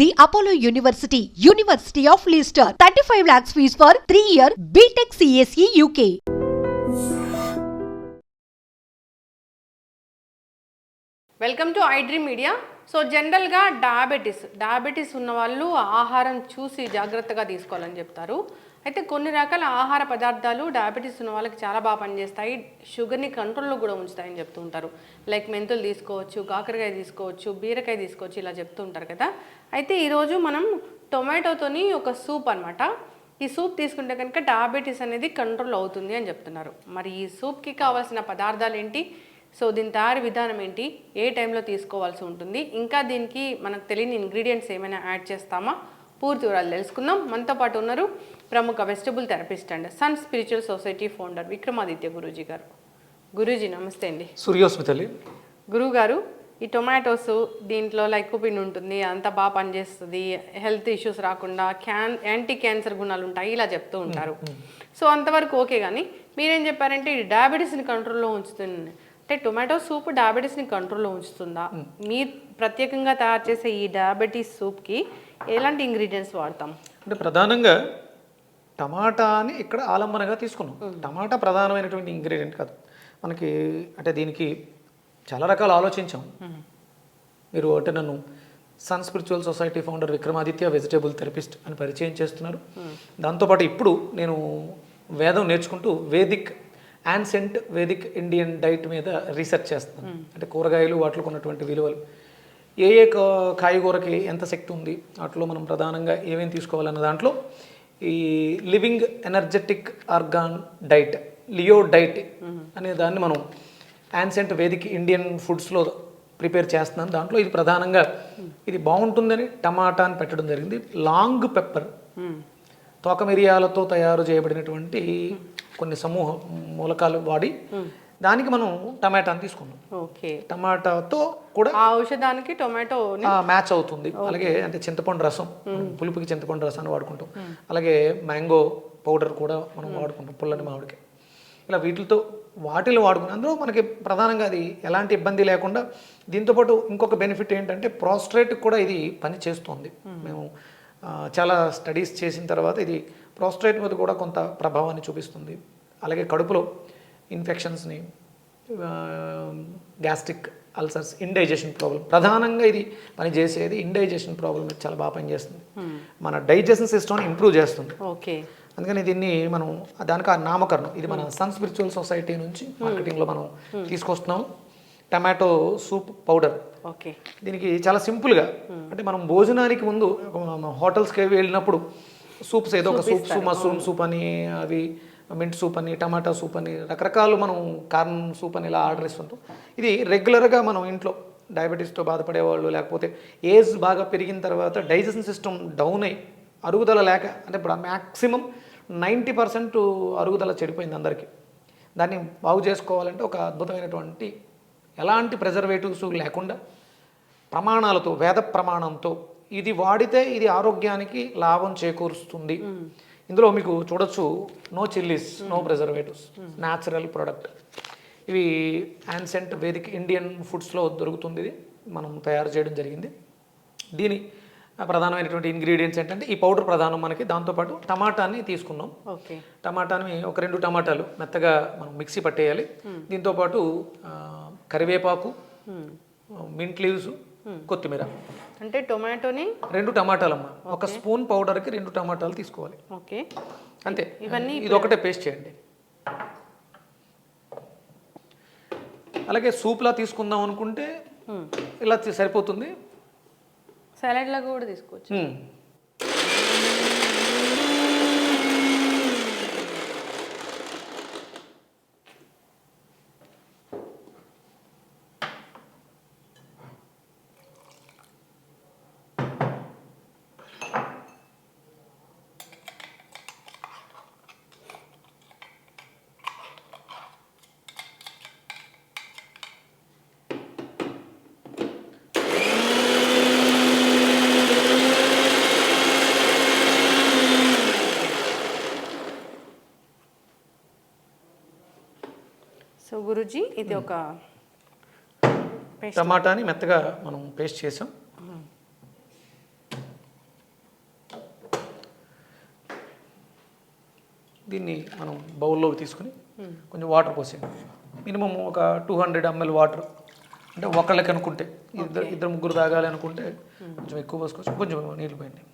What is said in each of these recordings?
The Apollo university university of Leicester thirty five lakhs fees for three year BTech CSE UK welcome to I dream media so జనరల్గా diabetes diabetes ఉన్న వాళ్ళు ఆహారం చూసి జాగ్రత్తగా తీసుకోవాలని చెప్తారు. అయితే కొన్ని రకాల ఆహార పదార్థాలు డయాబెటీస్ ఉన్న వాళ్ళకి చాలా బాగా పనిచేస్తాయి. షుగర్ని కంట్రోల్లో కూడా ఉంచుతాయని చెప్తూ ఉంటారు. లైక్ మెంతులు తీసుకోవచ్చు కాకరకాయ తీసుకోవచ్చు బీరకాయ తీసుకోవచ్చు ఇలా చెప్తూ ఉంటారు కదా. అయితే ఈరోజు మనం టొమాటోతోని ఒక సూప్ అన్నమాట. ఈ సూప్ తీసుకుంటే కనుక డయాబెటీస్ అనేది కంట్రోల్ అవుతుంది అని చెప్తున్నారు. మరి ఈ సూప్కి కావాల్సిన పదార్థాలు ఏంటి? సో దీని తయారీ విధానం ఏంటి? ఏ టైంలో తీసుకోవాల్సి ఉంటుంది? ఇంకా దీనికి మనకు తెలియని ఇంగ్రీడియంట్స్ ఏమైనా యాడ్ చేస్తామా? పూర్తి వివరాలు తెలుసుకుందాం. మనతో పాటు ఉన్నారు ప్రముఖ vegetable therapist and sun spiritual society founder Vikramaditya Guruji garu. Guruji నమస్తే అండి. సూర్యోస్మితలి గురువు గారు ఈ టొమాటోస్ దీంట్లో లైకోపిన్ ఉంటుంది అంత బాగా పనిచేస్తుంది హెల్త్ ఇష్యూస్ రాకుండా క్యాన్ యాంటీ క్యాన్సర్ గుణాలు ఉంటాయి ఇలా చెప్తూ ఉంటారు. సో అంతవరకు ఓకే కానీ మీరేం చెప్పారంటే ఇది డయాబెటీస్ని కంట్రోల్లో ఉంచుతుంది అంటే టొమాటో సూప్ డయాబెటీస్ని కంట్రోల్లో ఉంచుతుందా? మీరు ప్రత్యేకంగా తయారు చేసే ఈ డయాబెటీస్ సూప్కి ఎలాంటి ఇంగ్రీడియంట్స్ వాడతాం? అంటే ప్రధానంగా టమాటాని ఇక్కడ ఆలంబనగా తీసుకున్నాం. టమాటా ప్రధానమైనటువంటి ఇంగ్రీడియంట్ కాదు. మనకి అంటే దీనికి చాలా రకాలు ఆలోచించాం. మీరు అంటే నన్ను sun spiritual society founder Vikramaditya vegetable therapist అని పరిచయం చేస్తున్నారు. దాంతోపాటు ఇప్పుడు నేను వేదం నేర్చుకుంటూ vedic ancient vedic Indian diet మీద రీసెర్చ్ చేస్తున్నాను అంటే కూరగాయలు వాటిలో ఉన్నటువంటి విలువలు. ఏ ఏ కాయగూరకి ఎంత శక్తి ఉంది వాటిలో మనం ప్రధానంగా ఏమేమి తీసుకోవాలన్న దాంట్లో ఈ living energetic organ diet Leo diet అనే దాన్ని మనం యాన్సెంట్ వేదిక్ ఇండియన్ ఫుడ్స్లో ప్రిపేర్ చేస్తున్నాను దాంట్లో ఇది ప్రధానంగా ఇది బాగుంటుందని టమాటా అని పెట్టడం జరిగింది. లాంగ్ పెప్పర్ తోక మిరియాలతో తయారు చేయబడినటువంటి కొన్ని సమూహ మూలకాలు వాడి దానికి మనం టమాటాని తీసుకున్నాం. ఓకే. టమాటాతో కూడా ఆ ఔషధానికి టొమాటో మ్యాచ్ అవుతుంది. అలాగే అంటే చింతపండు రసం పులుపుకి చింతపండు రసాన్ని వాడుకుంటాం. అలాగే మ్యాంగో పౌడర్ కూడా మనం వాడుకుంటాం పుల్లని మామిడికి ఇలా వీటితో వాటిలో వాడుకుని అందులో మనకి ప్రధానంగా అది ఎలాంటి ఇబ్బంది లేకుండా దీంతోపాటు ఇంకొక బెనిఫిట్ ఏంటంటే ప్రాస్ట్రేట్ కూడా ఇది పని చేస్తుంది. మేము చాలా స్టడీస్ చేసిన తర్వాత ఇది ప్రాస్ట్రేట్ మీద కూడా కొంత ప్రభావాన్ని చూపిస్తుంది. అలాగే కడుపులో ఇన్ఫెక్షన్స్ని గ్యాస్ట్రిక్ అల్సర్స్ ఇండైజెషన్ ప్రాబ్లం ప్రధానంగా ఇది పనిచేసేది ఇండైజెషన్ ప్రాబ్లం మీద చాలా బాగా పనిచేస్తుంది. మన డైజెషన్ సిస్టమ్ని ఇంప్రూవ్ చేస్తుంది. ఓకే. అందుకని దీన్ని మనం దానికి ఆ నామకరణం ఇది మన సన్ స్పిరిచువల్ సొసైటీ నుంచి మార్కెటింగ్లో మనం తీసుకొస్తున్నాం. Tomato soup powder. ఓకే. దీనికి చాలా సింపుల్గా. అంటే మనం భోజనానికి ముందు హోటల్స్కి వెళ్ళినప్పుడు సూప్స్ ఏదో ఒక సూప్స్ మష్రూమ్ సూప్ అని అవి మింట్ సూప్ అని టమాటా సూప్ అని రకరకాలు మనం కార్న్ సూప్ అని ఇలా ఆర్డర్ ఇస్తుంటాం. ఇది రెగ్యులర్గా మనం ఇంట్లో డయాబెటీస్తో బాధపడే వాళ్ళు లేకపోతే ఏజ్ బాగా పెరిగిన తర్వాత డైజెషన్ సిస్టమ్ డౌన్ అయ్యి అరుగుదల లేక అంటే ఇప్పుడు మ్యాక్సిమం నైంటీ పర్సెంట్ అరుగుదల చెడిపోయింది అందరికీ. దాన్ని బాగు చేసుకోవాలంటే ఒక అద్భుతమైనటువంటి ఎలాంటి ప్రిజర్వేటివ్స్ లేకుండా ప్రమాణాలతో వేద ప్రమాణంతో ఇది వాడితే ఇది ఆరోగ్యానికి లాభం చేకూరుస్తుంది. ఇందులో మీకు చూడొచ్చు no chillies no preservatives natural product ఇవి యాన్సెంట్ వేదిక్ ఇండియన్ ఫుడ్స్లో దొరుకుతుంది. ఇది మనం తయారు చేయడం జరిగింది. దీని ప్రధానమైనటువంటి ఇంగ్రీడియంట్స్ ఏంటంటే ఈ పౌడర్ ప్రధానం మనకి. దాంతోపాటు టమాటాని తీసుకున్నాం. ఓకే. టమాటాని ఒక రెండు టమాటాలు మెత్తగా మనం మిక్సీ పట్టేయాలి. దీంతోపాటు కరివేపాకు మింట్ లీవ్స్ కొత్తిమీర. అంటే టొమాటోని? రెండు టమాటాలమ్మ. ఒక స్పూన్ పౌడర్కి రెండు టమాటాలు తీసుకోవాలి. ఓకే. అంతే. ఇవన్నీ ఇది ఒకటే పేస్ట్ చేయండి. అలాగే సూప్లా తీసుకుందాం అనుకుంటే ఇలా సరిపోతుంది. సలాడ్ లాగా కూడా తీసుకోవచ్చు. గుజ్జి ఇది ఒక టమాటాని మెత్తగా మనం పేస్ట్ చేసాం. దీన్ని మనం బౌల్లోకి తీసుకుని కొంచెం వాటర్ పోసాం మినిమం ఒక టూ హండ్రెడ్ ఎంఎల్ వాటర్. అంటే ఒకళ్ళకి అనుకుంటే ఇద్దరు ఇద్దరు ముగ్గురు తాగాలి అనుకుంటే కొంచెం ఎక్కువ పోసుకోవచ్చు. కొంచెం నీళ్ళు పోయింది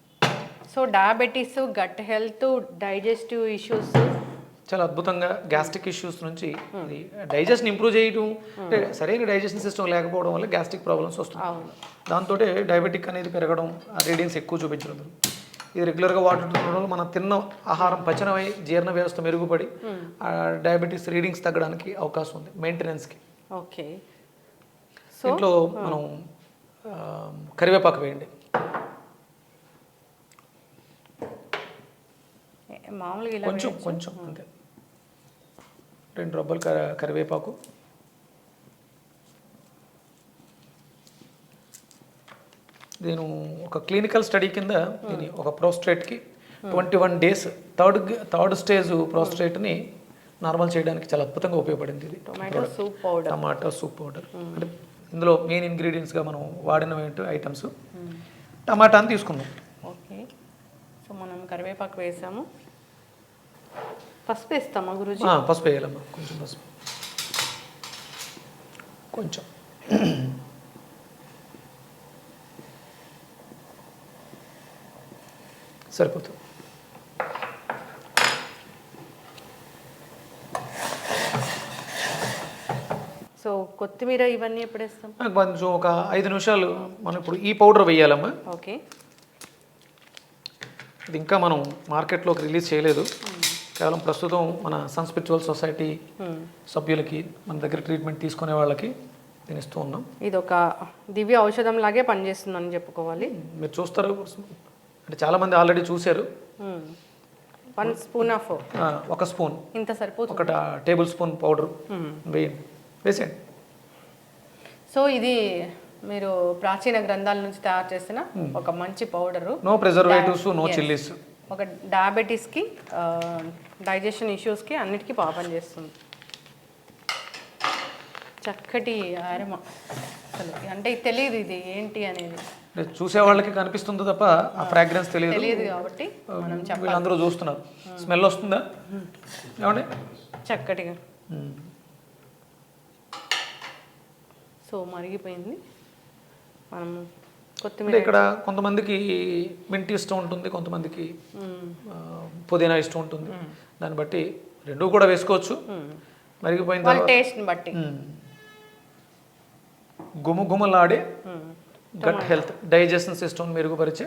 so diabetes gut health digestive issues చాలా అద్భుతంగా గ్యాస్ట్రిక్ ఇష్యూస్ నుంచి డైజెషన్ ఇంప్రూవ్ చేయడం అంటే సరైన డైజెషన్ సిస్టమ్ లేకపోవడం వల్ల గ్యాస్ట్రిక్ ప్రాబ్లమ్స్ వస్తుంది అవును. దాంతో డయాబెటిక్ అనేది పెరగడం రీడింగ్స్ ఎక్కువ చూపించడం. ఇది రెగ్యులర్గా వాడుతుండడం వల్ల మనం తిన్న ఆహారం పచనమై జీర్ణ వ్యవస్థ మెరుగుపడి ఆ డయాబెటీస్ రీడింగ్స్ తగ్గడానికి అవకాశం ఉంది మెయింటెనెన్స్కి. ఓకే. దీంట్లో మనం కరివేపాకు వేయండి. మామూలుగా కొంచెం కొంచెం అంతే. రెండు రబ్బలు కర కరివేపాకు. నేను ఒక క్లినికల్ స్టడీ కింద దీని ఒక ప్రోస్ట్రేట్కి twenty one days third third stage ప్రోస్ట్రేట్ని normal చేయడానికి చాలా అద్భుతంగా ఉపయోగపడింది ఇది. Tomato soup powder. Tomato soup powder. అంటే ఇందులో మెయిన్ ఇంగ్రీడియంట్స్గా మనం వాడిన ఐటమ్స్. టమాటాని తీసుకుందాం. ఓకే. సో మనం కరివేపాకు వేసాము. పసుపు వేస్తామా గురుజీ. పసుపు వేయాలమ్మా. కొంచెం పసుపు. కొంచెం. సరిపోతుంది. సో కొత్తిమీర ఇవన్నీ ఎప్పుడు వేస్తాం? కొంచెం ఒక ఐదు నిమిషాలు మనం ఇప్పుడు ఈ పౌడర్ వేయాలమ్మా. ఓకే. ఇది ఇంకా మనం మార్కెట్లోకి రిలీజ్ చేయలేదు. కేవలం ప్రస్తుతం మన సన్ స్పిరిచువల్ సొసైటీ సభ్యులకి మన దగ్గర ట్రీట్మెంట్ తీసుకునే వాళ్ళకి దీని ఇస్తూ ఉన్నాం. ఇది ఒక దివ్య ఔషధం లాగే పనిచేస్తుందని చెప్పుకోవాలి. మీరు చూస్తారు అంటే చాలామంది ఆల్రెడీ చూశారు. వన్ స్పూన్ ఆఫ్ ఒక స్పూన్. ఇంత సరిపోతుంది. ఒక టేబుల్ స్పూన్ పౌడర్ వేయండి. వేసేయండి. సో ఇది మీరు ప్రాచీన గ్రంథాల నుంచి తయారు చేసిన ఒక మంచి powder. No preservatives no chillies ఒక డయాబెటీస్కి డైజెషన్ ఇష్యూస్కి అన్నిటికీ బాగా పనిచేస్తుంది చక్కటి ఆరమ. అసలు అంటే తెలియదు ఇది ఏంటి అనేది. చూసే వాళ్ళకి కనిపిస్తుంది తప్ప ఆ ఫ్రాగ్రెన్స్ తెలియదు. తెలియదు కాబట్టి మనం వీళ్ళందరూ చూస్తున్నారు. స్మెల్ వస్తుందా? ఏమండి? చక్కటిగా. సో మరిగిపోయింది. మనం అంటే ఇక్కడ కొంతమందికి మింట్ ఇష్టం ఉంటుంది కొంతమందికి పుదీనా ఇష్టం ఉంటుంది. దాన్ని బట్టి రెండూ కూడా వేసుకోవచ్చు. మరిగిపోయిన టేస్ట్ని బట్టి. మ్మ్. గుమగుమలాడే మ్మ్. గట్ హెల్త్ డైజెషన్ సిస్టమ్ మెరుగుపరిచే.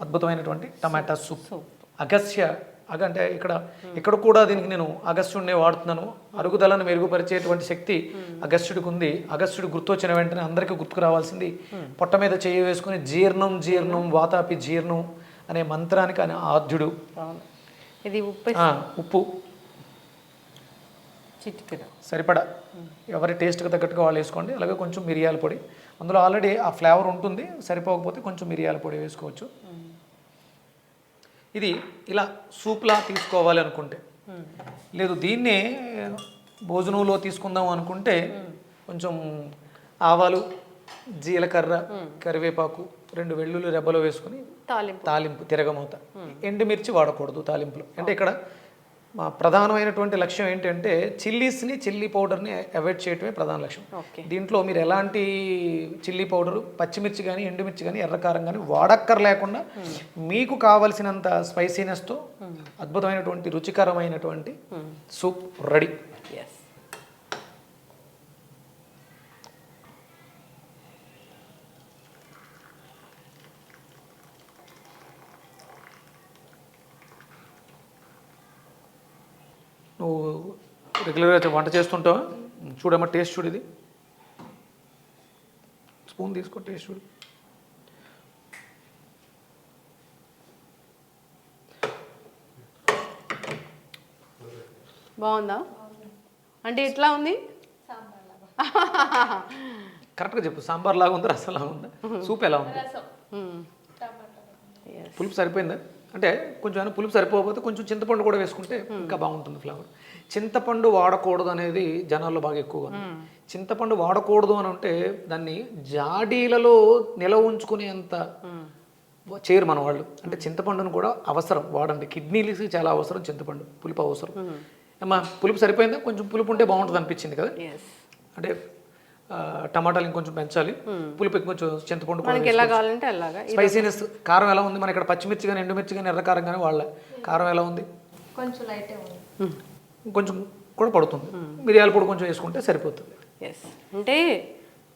అద్భుతమైనటువంటి టమాటా సూప్ సూప్ అగస్య అంటే ఇక్కడ ఇక్కడ కూడా దీనికి నేను అగస్త్యుడినే వాడుతున్నాను. అరుగుదలను మెరుగుపరిచేటువంటి శక్తి అగస్త్యుడికి ఉంది అగస్త్యుడు గుర్తొచ్చిన వెంటనే అందరికీ గుర్తుకు రావాల్సింది పొట్ట మీద చేయి వేసుకుని జీర్ణం జీర్ణం వాతాపి జీర్ణం అనే మంత్రానికి ఆయన ఆద్యుడు. ఇది ఉప్పు. ఉప్పు. సరిపడా. ఎవరి టేస్ట్కి తగ్గట్టుగా వాళ్ళు వేసుకోండి. అలాగే కొంచెం మిరియాల పొడి. అందులో ఆల్రెడీ ఆ ఫ్లేవర్ ఉంటుంది. సరిపోకపోతే కొంచెం మిరియాల పొడి వేసుకోవచ్చు. ఇది ఇలా సూప్లా తీసుకోవాలి అనుకుంటే. లేదు దీన్నే భోజనంలో తీసుకుందాం అనుకుంటే కొంచెం ఆవాలు జీలకర్ర కరివేపాకు రెండు వెల్లుల్లి రెబ్బలు వేసుకుని తాలింపు. తాలింపు తిరగమూత ఎండుమిర్చి వాడకూడదు తాలింపులో. అంటే ఇక్కడ మా ప్రధానమైనటువంటి లక్ష్యం ఏంటంటే చిల్లీస్ని చిల్లీ పౌడర్ని అవాయిడ్ చేయటమే ప్రధాన లక్ష్యం. దీంట్లో మీరు ఎలాంటి చిల్లీ పౌడరు పచ్చిమిర్చి కానీ ఎండుమిర్చి కానీ ఎర్రకారం కానీ వాడక్కర్ లేకుండా మీకు కావలసినంత స్పైసీనెస్తో అద్భుతమైనటువంటి రుచికరమైనటువంటి సూప్ రెడీ ఎస్ నువ్వు రెగ్యులర్గా వంట చేస్తుంటావా? చూడమ్మా టేస్ట్ చూడు ఇది. స్పూన్ తీసుకో టేస్ట్ చూడు. బాగుందా? అంటే ఎట్లా ఉంది? కరెక్ట్గా చెప్పు సాంబార్ లాగా ఉందా రసం లాగా ఉందా? సూప్ ఎలా ఉంది. Yes. పులుపు సరిపోయిందా? అంటే కొంచెం పులుపు సరిపోకపోతే కొంచెం చింతపండు కూడా వేసుకుంటే ఇంకా బాగుంటుంది ఫ్లేవర్ చింతపండు వాడకూడదు అనేది జనాల్లో బాగా ఎక్కువగా ఉంది. చింతపండు వాడకూడదు అని అంటే దాన్ని జాడీలలో నిలవ ఉంచుకునేంత చేయరు మన వాళ్ళు అంటే చింతపండును కూడా అవసరం వాడండి. కిడ్నీలకి చాలా అవసరం చింతపండు. పులుపు అవసరం. అమ్మా పులుపు సరిపోయిందా? కొంచెం పులుపు ఉంటే బాగుంటుంది అనిపించింది కదా? అంటే టమాటాలు ఇంకొంచెం పెంచాలి. పులుపు ఇంకొంచెం చింతపండు కూడా మనకి ఎలా కావాలంటే అలాగా? స్పైసీనెస్ కారం ఎలా ఉంది? మన ఇక్కడ పచ్చిమిర్చి కానీ ఎండుమిర్చి కానీ ఎర్ర కారం కానీ వాళ్ళ కారం ఎలా ఉంది? కొంచెం లైటే ఉంది. కొంచెం కూడా పడుతుంది. మిరియాల పొడి కొంచెం వేసుకుంటే సరిపోతుంది. ఎస్ అంటే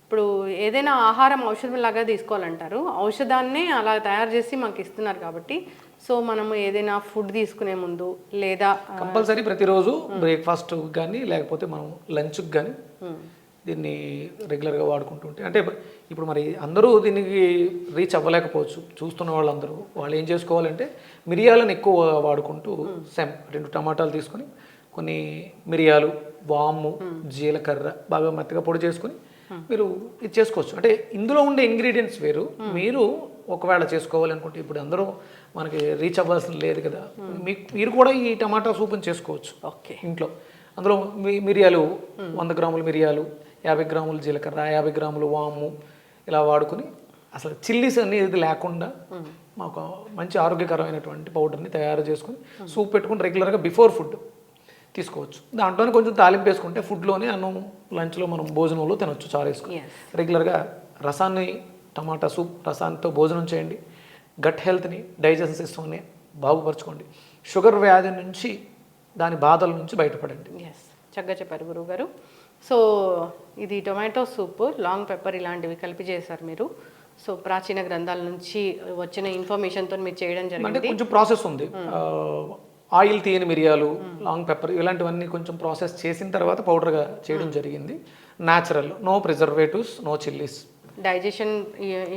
ఇప్పుడు ఏదైనా ఆహారం ఔషధం లాగా తీసుకోవాలంటారు. ఔషధాన్నే అలా తయారు చేసి మాకు ఇస్తున్నారు కాబట్టి సో మనము ఏదైనా ఫుడ్ తీసుకునే ముందు లేదా కంపల్సరీ ప్రతిరోజు బ్రేక్ఫాస్ట్ కానీ లేకపోతే మనం లంచ్కి కానీ దీన్ని రెగ్యులర్గా వాడుకుంటూ ఉంటే అంటే ఇప్పుడు మరి అందరూ దీనికి రీచ్ అవ్వలేకపోవచ్చు. చూస్తున్న వాళ్ళందరూ. వాళ్ళు ఏం చేసుకోవాలంటే మిరియాలను ఎక్కువ వాడుకుంటూ సెమ్ రెండు టమాటాలు తీసుకొని కొన్ని మిరియాలు వాము జీలకర్ర బాగా మెత్తగా పొడి చేసుకొని మీరు ఇది చేసుకోవచ్చు. అంటే ఇందులో ఉండే ఇంగ్రీడియంట్స్ వేరు. మీరు ఒకవేళ చేసుకోవాలనుకుంటే ఇప్పుడు అందరూ మనకి రీచ్ అవ్వాల్సిన లేదు కదా. మీ మీరు కూడా ఈ టమాటా సూప్ని చేసుకోవచ్చు ఓకే. ఇంట్లో. అందులో మీ మిరియాలు వంద గ్రాములు మిరియాలు యాభై గ్రాములు జీలకర్ర యాభై గ్రాములు వాము ఇలా వాడుకొని అసలు చిల్లీస్ అనేది లేకుండా మాకు మంచి ఆరోగ్యకరమైనటువంటి పౌడర్ని తయారు చేసుకొని సూప్ పెట్టుకుని రెగ్యులర్గా బిఫోర్ ఫుడ్ తీసుకోవచ్చు. దాంట్లోనే కొంచెం తాలింపు వేసుకుంటే ఫుడ్లోనే అన్నం లంచ్లో మనం భోజనంలో తినొచ్చు చారు వేసుకొని. రెగ్యులర్గా రసాన్ని టమాటా సూప్ రసాంతో భోజనం చేయండి. గట్ హెల్త్ని డైజెషన్ సిస్టమ్ని బాగుపరచుకోండి. షుగర్ వ్యాధి నుంచి దాని బాధల నుంచి బయటపడండి. ఎస్ చక్కగా చెప్పారు గురువు గారు సో ఇది టొమాటో సూప్ లాంగ్ పెప్పర్ ఇలాంటివి కలిపి చేశారు మీరు. సో ప్రాచీన గ్రంథాల నుంచి వచ్చిన ఇన్ఫర్మేషన్తో మీరు చేయడం జరిగింది. కొంచెం ప్రాసెస్ ఉంది. ఆయిల్ తీయని మిరియాలు లాంగ్ పెప్పర్ ఇలాంటివన్నీ కొంచెం ప్రాసెస్ చేసిన తర్వాత పౌడర్గా చేయడం జరిగింది. Natural no preservatives no chillies digestion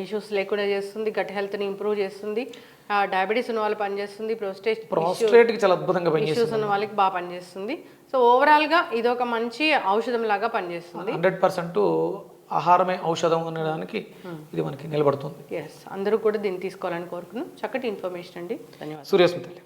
issues లేకుండా చేస్తుంది గట్ హెల్త్ని ఇంప్రూవ్ చేస్తుంది. డయాబెటీస్ ఉన్న వాళ్ళు పనిచేస్తుంది ప్రోస్టేట్ ప్రాస్ట్రేట్కి చాలా అద్భుతంగా పనిచేస్తుంది. ఇష్యూస్ ఉన్న వాళ్ళకి బాగా పనిచేస్తుంది. సో ఓవరాల్గా ఇది ఒక మంచి ఔషధం లాగా పనిచేస్తుంది. హండ్రెడ్ పర్సెంట్ ఆహారమే ఔషధం అనడానికి ఇది మనకి నిలబడుతుంది. ఎస్ అందరూ కూడా దీన్ని తీసుకోవాలని కోరుకున్నాం. చక్కటి ఇన్ఫర్మేషన్ అండి. ధన్యవాదాలు. సూర్యస్మితల్లి